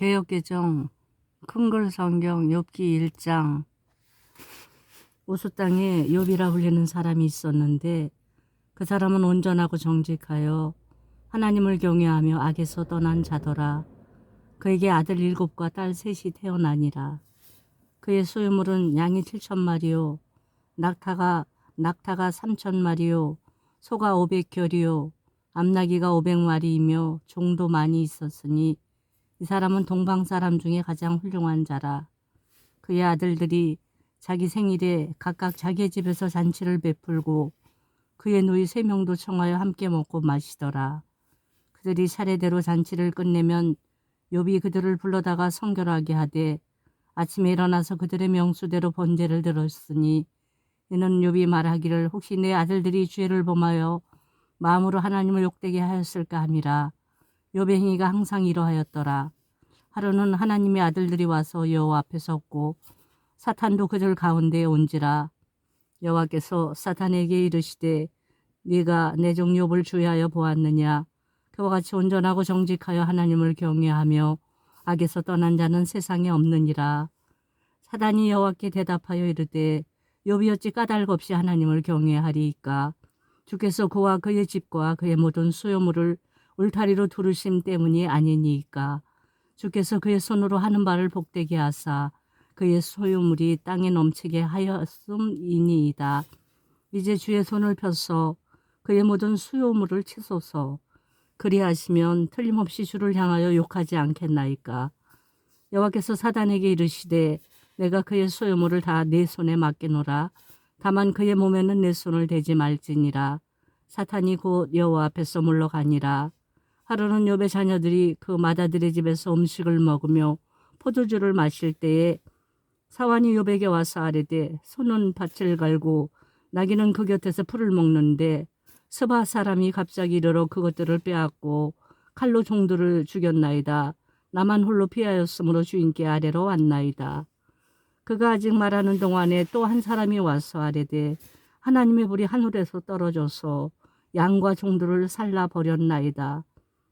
개혁개정 큰글 성경 욥기 1장 우수 땅에 욥이라 불리는 사람이 있었는데 그 사람은 온전하고 정직하여 하나님을 경외하며 악에서 떠난 자더라. 그에게 아들 일곱과 딸 셋이 태어나니라. 그의 소유물은 양이 칠천 마리요, 낙타가 낙타가 삼천 마리요, 소가 오백 결이요, 암나기가 오백 마리이며 종도 많이 있었으니 이 사람은 동방 사람 중에 가장 훌륭한 자라. 그의 아들들이 자기 생일에 각각 자기 집에서 잔치를 베풀고 그의 누이 세 명도 청하여 함께 먹고 마시더라. 그들이 차례대로 잔치를 끝내면 욥이 그들을 불러다가 성결하게 하되 아침에 일어나서 그들의 명수대로 번제를 들었으니 이는 욥이 말하기를 혹시 내 아들들이 죄를 범하여 마음으로 하나님을 욕되게 하였을까 함이라 행위가 항상 이러하였더라. 하루는 하나님의 아들들이 와서 여호와 앞에 섰고 사탄도 그들 가운데에 온지라. 여호와께서 사탄에게 이르시되 네가 내종 욥을 주의하여 보았느냐? 그와 같이 온전하고 정직하여 하나님을 경외하며 악에서 떠난 자는 세상에 없느니라. 사단이 여호와께 대답하여 이르되 욥이 어찌 까닭 없이 하나님을 경외하리이까? 주께서 그와 그의 집과 그의 모든 소유물을 울타리로 두르심 때문이 아니니이까 주께서 그의 손으로 하는 바를 복되게 하사 그의 소유물이 땅에 넘치게 하였음이니이다. 이제 주의 손을 펴서 그의 모든 수요물을 치소서. 그리하시면 틀림없이 주를 향하여 욕하지 않겠나이까. 여호와께서 사단에게 이르시되 내가 그의 소유물을 다 내 손에 맡기노라. 다만 그의 몸에는 내 손을 대지 말지니라. 사탄이 곧 여호와 앞에서 물러가니라. 하루는 욥의 자녀들이 그 마다들의 집에서 음식을 먹으며 포도주를 마실 때에 사환이 욥에게 와서 아뢰되 손은 밭을 갈고 나귀는 그 곁에서 풀을 먹는데 스바 사람이 갑자기 이르러 그것들을 빼앗고 칼로 종들을 죽였나이다. 나만 홀로 피하였으므로 주인께 아래로 왔나이다. 그가 아직 말하는 동안에 또 한 사람이 와서 아뢰되 하나님의 불이 하늘에서 떨어져서 양과 종들을 살라 버렸나이다.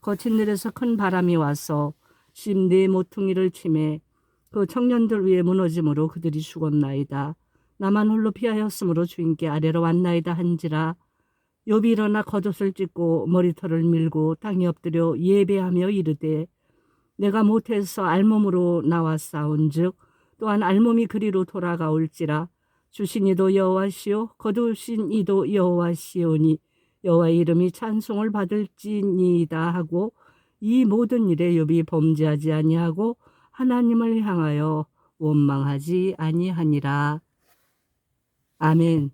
거친 들에서 큰 바람이 와서 심네 모퉁이를 치매 그 청년들 위에 무너짐으로 그들이 죽었나이다. 나만 홀로 피하였으므로 주인께 아래로 왔나이다 한지라 욥이 일어나 겉옷을 찢고 머리털을 밀고 땅에 엎드려 예배하며 이르되 내가 못해서 알몸으로 나와 싸운즉 또한 알몸이 그리로 돌아가올지라 주신 이도 여호와시오 거두신 이도 여호와시오니 여호와의 이름이 찬송을 받을지니이다 하고 이 모든 일에 욥이 범죄하지 아니하고 하나님을 향하여 원망하지 아니하니라. 아멘.